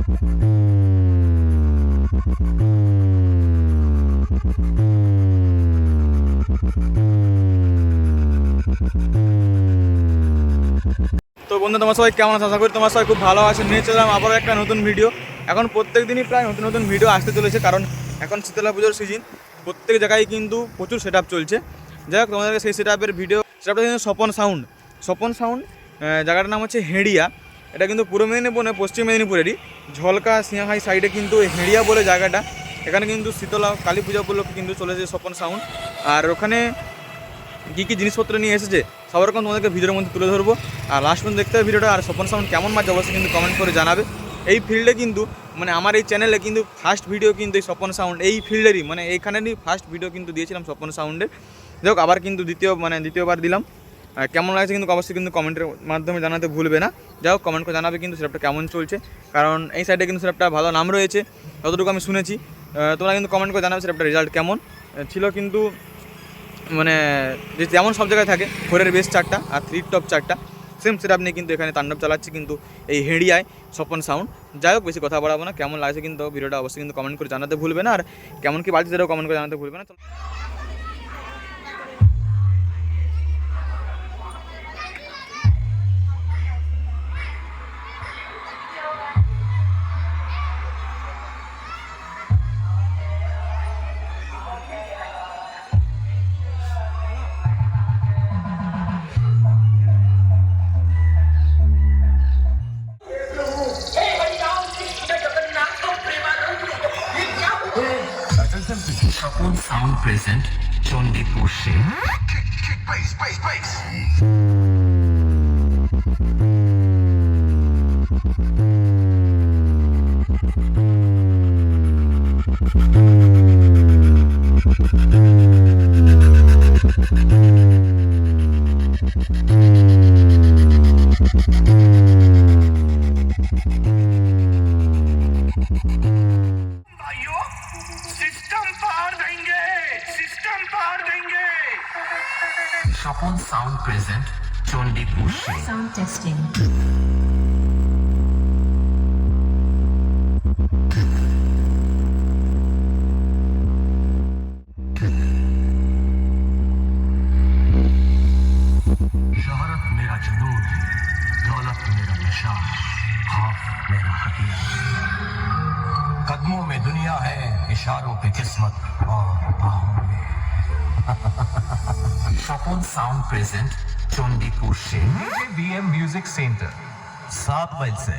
তো বন্ধু, তোমার সবাই কেমন আছে? আশা করি তোমার সবাই খুব ভালো আছে। নিয়ে চললাম আবারও একটা নতুন ভিডিও এখন প্রত্যেক দিনই প্রায় নতুন নতুন ভিডিও আসতে চলেছে, কারণ এখন শীতলা পুজোর সিজন প্রত্যেক জায়গায় কিন্তু প্রচুর সেট চলছে। যাই হোক, তোমাদেরকে সেই সেট ভিডিও সেটআপটা কিন্তু স্বপন সাউন্ড স্বপন সাউন্ড জায়গাটার নাম হচ্ছে হেড়িয়া। এটা কিন্তু পূর্ব মেদিনীপুর পশ্চিম মেদিনীপুরেরই। ঝলকা সিংহাই সাইডে কিন্তু হেড়িয়া বলে জায়গাটা। এখানে কিন্তু শীতলা, কালী পূজা উপলক্ষে কিন্তু চলেছে স্বপন সাউন্ড। আর ওখানে কী কী জিনিসপত্র নিয়ে এসেছে সব রকম তোমাদেরকে ভিডিওর মধ্যে তুলে ধরবো। আর লাস্ট পর্যন্ত দেখতে হবে ভিডিওটা, আর স্বপন সাউন্ড কেমন মাঝে অবশ্যই কিন্তু কমেন্ট করে জানাবে। এই ফিল্ডে কিন্তু মানে আমার এই চ্যানেলে কিন্তু ফার্স্ট ভিডিও কিন্তু এই স্বপন সাউন্ড, এই ফিল্ডেরই মানে এইখানেরই ফার্স্ট ভিডিও কিন্তু দিয়েছিলাম স্বপন সাউন্ডের। হোক, আবার কিন্তু দ্বিতীয় মানে দ্বিতীয়বার দিলাম। কেমন লাগছে কিন্তু অবশ্যই কিন্তু কমেন্টের মাধ্যমে জানাতে ভুলবে না। হোক কমেন্ট করে জানাবে কিন্তু সেটআপটা কেমন চলছে। কারণ এই সাইডে কিন্তু সেটআপটা ভালো নাম রয়েছে, যতটুকু আমি শুনেছি। তোমরা কিন্তু কমেন্ট করে জানাবে সেটআপটা রেজাল্ট কেমন। ছিল কিন্তু মানে যেমন সব জায়গায় থাকে ফোরের বেস চারটা আর থ্রি টপ চারটা। সেম সেট নিয়ে কিন্তু এখানে তাণ্ডব চালাচ্ছে কিন্তু এই হেডিয়ায় স্বপন সাউন্ড। যাই হোক, বেশি কথা বাড়াবো না। কেমন লাগছে কিন্তু ভিডিওটা অবশ্যই কিন্তু কমেন্ট করে জানাতে ভুলবে না। আর কেমন কি বাজছে সেটাও কমেন্ট করে জানাতে ভুলবে না। তো স্বপন সাউন্ড প্রেজেন্ট চণ্ডীপুর সে सिस्टम पार देंगे सिस्टम पार देंगे। शॉपन sound present Chandipur sound testing दौलत मेरा निशान खौफ मेरा हथियार। कदमों में दुनिया है इशारों पे किस्मत और बाहों साउंड प्रेजेंट चंडीपुर से। बीएम म्यूज़िक सेंटर सात माइल से।